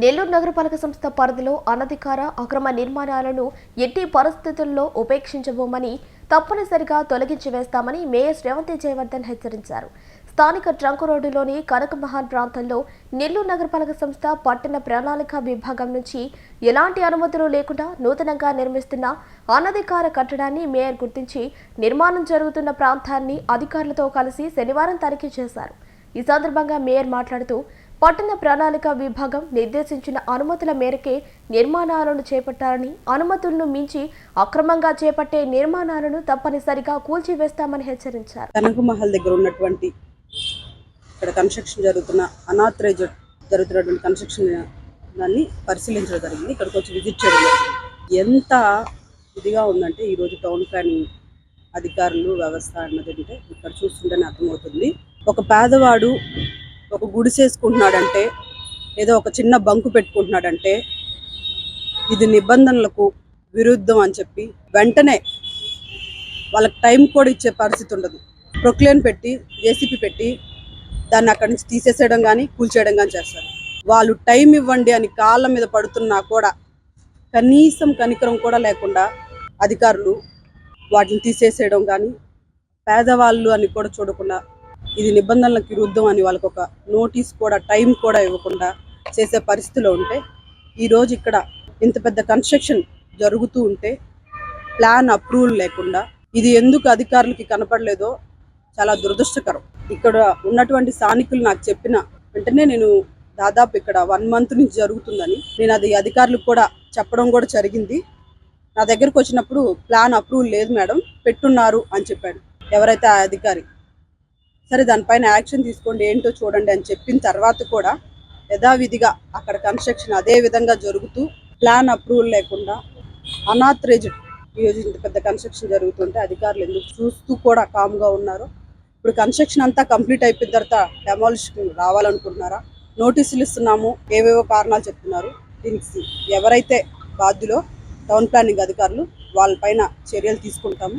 నెల్లూరు నగరపాలక సంస్థ పరిధిలో అనధికార అక్రమ నిర్మాణాలను ఎట్టి పరిస్థితుల్లో ఉపేక్షించబోమని తప్పనిసరిగా తొలగించి వేస్తామని మేయర్ రేవంత్ జయవర్ధన్ హెచ్చరించారు. స్థానిక ట్రంక్ రోడ్డులోని కనకమహాన్ ప్రాంతంలో నెల్లూరు నగరపాలక సంస్థ పట్టణ ప్రణాళిక విభాగం నుంచి ఎలాంటి అనుమతులు లేకుండా నూతనంగా నిర్మిస్తున్న అనధికార కట్టడాన్ని మేయర్ గుర్తించి నిర్మాణం జరుగుతున్న ప్రాంతాన్ని అధికారులతో కలిసి శనివారం తనిఖీ చేశారు. ఈ సందర్భంగా మేయర్ మాట్లాడుతూ పట్టణ ప్రణాళిక విభాగం నిర్దేశించిన అనుమతుల మేరకే నిర్మాణాలను చేపట్టాలని అనుమతులను మించి అక్రమంగా చేపట్టే నిర్మాణాలను తప్పనిసరిగా కూల్చివేస్తామని హెచ్చరించారు. కనక మహల్ దగ్గర ఉన్నటువంటి ఇక్కడ కన్స్ట్రక్షన్ జరుగుతున్న అనాథరైజ్ జరుగుతున్నటువంటి కన్స్ట్రక్షన్ దాన్ని పరిశీలించడం జరిగింది. ఇక్కడికి వచ్చి విజిట్ చేయడం జరిగింది. ఎంత ఇదిగా ఉందంటే ఈరోజు టౌన్ ప్లానింగ్ అధికారులు వ్యవస్థ అన్నది అంటే ఇక్కడ చూస్తుంటేనే అర్థమవుతుంది. ఒక పేదవాడు ఒక గుడిసేసుకుంటున్నాడంటే ఏదో ఒక చిన్న బంకు పెట్టుకుంటున్నాడంటే ఇది నిబంధనలకు విరుద్ధం అని చెప్పి వెంటనే వాళ్ళకి టైం కూడా ఇచ్చే పరిస్థితి ఉండదు. ప్రొక్లేన్ పెట్టి జేసీపీ పెట్టి దాన్ని అక్కడి నుంచి తీసేసేయడం కానీ కూల్చేయడం కానీ చేస్తారు. వాళ్ళు టైం ఇవ్వండి అని కాళ్ళ మీద పడుతున్నా కూడా కనీసం కనికరం కూడా లేకుండా అధికారులు వాటిని తీసేసేయడం కానీ పేదవాళ్ళు అని కూడా చూడకుండా ఇది నిబంధనలకు విరుద్ధం అని వాళ్ళకి ఒక నోటీస్ కూడా టైం కూడా ఇవ్వకుండా చేసే పరిస్థితిలో ఉంటే ఈరోజు ఇక్కడ ఇంత పెద్ద కన్స్ట్రక్షన్ జరుగుతూ ఉంటే ప్లాన్ అప్రూవల్ లేకుండా ఇది ఎందుకు అధికారులకి కనపడలేదో చాలా దురదృష్టకరం. ఇక్కడ ఉన్నటువంటి స్థానికులు నాకు చెప్పిన వెంటనే నేను దాదాపు ఇక్కడ వన్ మంత్ నుంచి జరుగుతుందని నేను అది అధికారులకు కూడా చెప్పడం కూడా జరిగింది. నా దగ్గరకు వచ్చినప్పుడు ప్లాన్ అప్రూవల్ లేదు మేడం పెట్టున్నారు అని చెప్పాడు ఎవరైతే ఆ అధికారి. సరే దానిపైన యాక్షన్ తీసుకోండి ఏంటో చూడండి అని చెప్పిన తర్వాత కూడా యథావిధిగా అక్కడ కన్స్ట్రక్షన్ అదే విధంగా జరుగుతూ ప్లాన్ అప్రూవల్ లేకుండా అనాథరేజ్డ్ ఈరోజు ఇంత పెద్ద కన్స్ట్రక్షన్ జరుగుతుంటే అధికారులు ఎందుకు చూస్తూ కూడా కామ్గా ఉన్నారు. ఇప్పుడు కన్స్ట్రక్షన్ అంతా కంప్లీట్ అయిపోయిన తర్వాత డెమాలిషన్ రావాలనుకుంటున్నారా? నోటీసులు ఇస్తున్నాము ఏవేవో కారణాలు చెప్తున్నారు. దీనికి ఎవరైతే బాధ్యులో టౌన్ ప్లానింగ్ అధికారులు వాళ్ళపైన చర్యలు తీసుకుంటాము.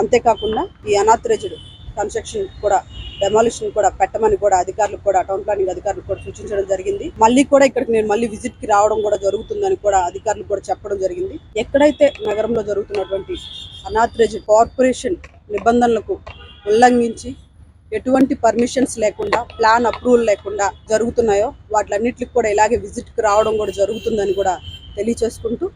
అంతేకాకుండా ఈ అనాథరేజ్డ్ కన్స్ట్రక్షన్ కూడా డెమాలిషన్ కూడా పెట్టమని కూడా అధికారులకు కూడా టౌన్ ప్లానింగ్ అధికారులకు కూడా సూచించడం జరిగింది. మళ్ళీ కూడా ఇక్కడికి నేను మళ్ళీ విజిట్కి రావడం కూడా జరుగుతుందని కూడా అధికారులు కూడా చెప్పడం జరిగింది. ఎక్కడైతే నగరంలో జరుగుతున్నటువంటి అనాథరేజ్ కార్పొరేషన్ నిబంధనలకు ఉల్లంఘించి ఎటువంటి పర్మిషన్స్ లేకుండా ప్లాన్ అప్రూవల్ లేకుండా జరుగుతున్నాయో వాటిలన్నిటికి కూడా ఇలాగే విజిట్కి రావడం కూడా జరుగుతుందని కూడా తెలియచేసుకుంటూ